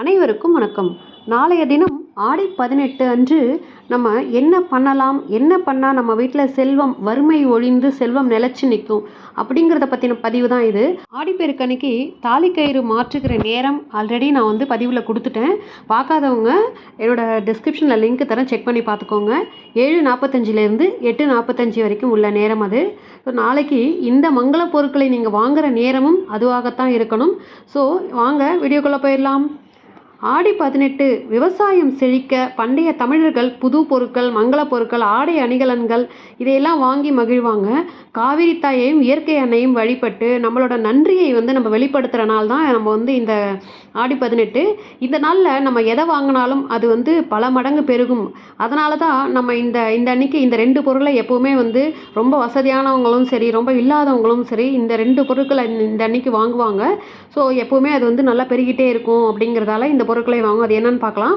அனைவருக்கும் வணக்கம். நாளைய தினம் ஆடி பதினெட்டு அன்று நம்ம என்ன பண்ணலாம் என்ன பண்ணால் நம்ம வீட்டில் செல்வம் வறுமை ஒழிந்து செல்வம் நிலச்சி நிற்கும் அப்படிங்கிறத பற்றின பதிவு தான் இது. ஆடிப்பெருக்கணிக்கு தாலிக்கயிறு மாற்றுகிற நேரம் ஆல்ரெடி நான் வந்து பதிவில் கொடுத்துட்டேன். பார்க்காதவங்க என்னோடய டிஸ்கிரிப்ஷனில் லிங்க் தரேன் செக் பண்ணி பார்த்துக்கோங்க. ஏழு நாற்பத்தஞ்சிலேருந்து எட்டு நாற்பத்தஞ்சு வரைக்கும் உள்ள நேரம் அது. ஸோ நாளைக்கு இந்த மங்கள பொருட்களை நீங்கள் வாங்குகிற நேரமும் அதுவாகத்தான் இருக்கணும். ஸோ வாங்க வீடியோக்குள்ளே போயிடலாம். ஆடி பதினெட்டு விவசாயம் செழிக்க பண்டைய தமிழர்கள் புது பொருட்கள் மங்கள பொருட்கள் ஆடை அணிகலன்கள் இதையெல்லாம் வாங்கி மகிழ்வாங்க. காவிரி தாயையும் இயற்கை அன்னையும் வழிபட்டு நம்மளோட நன்றியை வந்து நம்ம வெளிப்படுத்துகிற நாள் தான் நம்ம வந்து இந்த ஆடி பதினெட்டு. இந்த நாளில் நம்ம எதை வாங்கினாலும் அது வந்து பல மடங்கு பெருகும். அதனால தான் நம்ம இந்த இந்த அன்னைக்கு இந்த ரெண்டு பொருளை எப்போவுமே வந்து ரொம்ப வசதியானவங்களும் சரி ரொம்ப இல்லாதவங்களும் சரி இந்த ரெண்டு பொருட்களை இந்த அன்னைக்கு வாங்குவாங்க. ஸோ எப்போவுமே அது வந்து நல்லா பெருகிட்டே இருக்கும் அப்படிங்கிறதால இந்த பொருட்களை வாங்கும். அது என்னன்னு பார்க்கலாம்.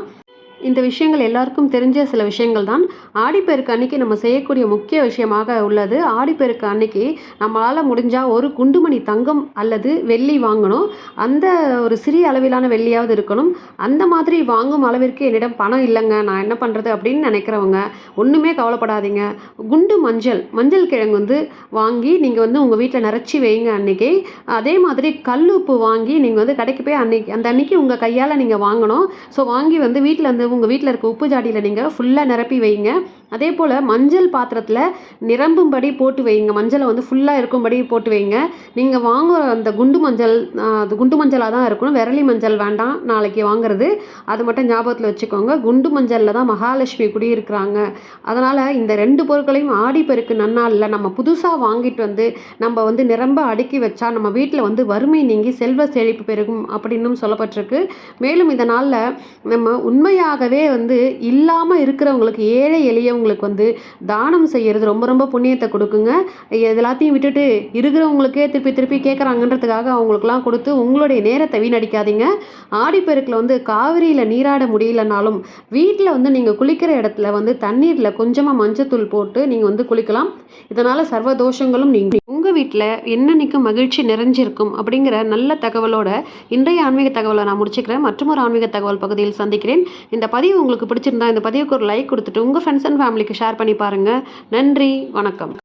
இந்த விஷயங்கள் எல்லாருக்கும் தெரிஞ்ச சில விஷயங்கள் தான். ஆடிப்பெருக்கு அன்னைக்கு நம்ம செய்யக்கூடிய முக்கிய விஷயமாக உள்ளது. ஆடிப்பெருக்கு அன்னைக்கு நம்மளால் முடிஞ்சால் ஒரு குண்டுமணி தங்கம் அல்லது வெள்ளி வாங்கணும். அந்த ஒரு சிறிய அளவிலான வெள்ளியாவது இருக்கணும். அந்த மாதிரி வாங்கும் அளவிற்கு என்னிடம் பணம் இல்லைங்க. நான் என்ன பண்ணுறது அப்படின்னு நினைக்கிறவங்க ஒன்றுமே கவலைப்படாதீங்க. குண்டு மஞ்சள் மஞ்சள் கிழங்கு வந்து வாங்கி நீங்கள் வந்து உங்கள் வீட்டில் நிறச்சி வைங்க அன்னைக்கு. அதே மாதிரி கல் உப்பு வாங்கி நீங்கள் வந்து கடைக்கு போய் அன்னைக்கு அந்த அன்னைக்கு உங்கள் கையால் நீங்கள் வாங்கணும். ஸோ வாங்கி வந்து வீட்டில் வந்து உங்கள் வீட்டில் இருக்க உப்பு ஜாடியில் நீங்கள் ஃபுல்லாக நிரப்பி வைங்க. அதே போல் மஞ்சள் பாத்திரத்தில் நிரம்பும்படி போட்டு வைங்க. மஞ்சளை வந்து ஃபுல்லாக இருக்கும்படி போட்டு வைங்க. நீங்கள் வாங்குற அந்த குண்டு மஞ்சள் அது குண்டு மஞ்சளாக தான் இருக்கணும். விரலி மஞ்சள் வேண்டாம் நாளைக்கு வாங்குறது. அது மட்டும் ஞாபகத்தில் வச்சுக்கோங்க. குண்டு மஞ்சளில் தான் மகாலட்சுமி குடியிருக்கிறாங்க அதனால் இந்த ரெண்டு பொருட்களையும் ஆடிப்பெருக்கு நன்னாளில் நம்ம புதுசாக வாங்கிட்டு வந்து நம்ம வந்து நிரம்ப அடுக்கி வச்சா நம்ம வீட்டில் வந்து வறுமை நீங்கி செல்வ செழிப்பு பெருகும் அப்படின்னும் சொல்லப்பட்டிருக்கு. மேலும் இந்த நாளில் நம்ம உண்மையாகவே வந்து இல்லாமல் இருக்கிறவங்களுக்கு ஏழை எளியவங்களுக்கு வந்து தானம் செய்கிறது ரொம்ப ரொம்ப புண்ணியத்தை கொடுக்குங்க. எல்லாத்தையும் விட்டுட்டு இருக்கிறவங்களுக்கே திருப்பி திருப்பி கேட்குறாங்கன்றதுக்காக அவங்களுக்குலாம் கொடுத்து உங்களுடைய நேரத்தை வீணடிக்காதீங்க. ஆடிப்பெருக்கில் வந்து காவிரியில் நீராட முடியலனாலும் வீட்டில் வந்து நீங்கள் குளிக்கிற இடத்துல வந்து தண்ணீரில் கொஞ்சமாக மஞ்சத்தூள் போட்டு நீங்கள் வந்து குளிக்கலாம். இதனால் சர்வ தோஷங்களும் நீங்கள் உங்கள் வீட்டில் என்னன்னைக்கு மகிழ்ச்சி நிறைஞ்சிருக்கும் அப்படிங்கிற நல்ல தகவலோட இன்றைய ஆன்மீக தகவலை நான் முடிச்சுக்கிறேன். மற்றும் ஒரு ஆன்மீக தகவல் பகுதியில் சந்திக்கிறேன். இந்த பதிவு உங்களுக்கு பிடிச்சிருந்தா இந்த பதிவுக்கு ஒரு லைக் கொடுத்துட்டு உங்கள் ஃப்ரெண்ட்ஸ் அண்ட் ஃபேமிலிக்கு ஷேர் பண்ணி பாருங்கள் நன்றி வணக்கம்.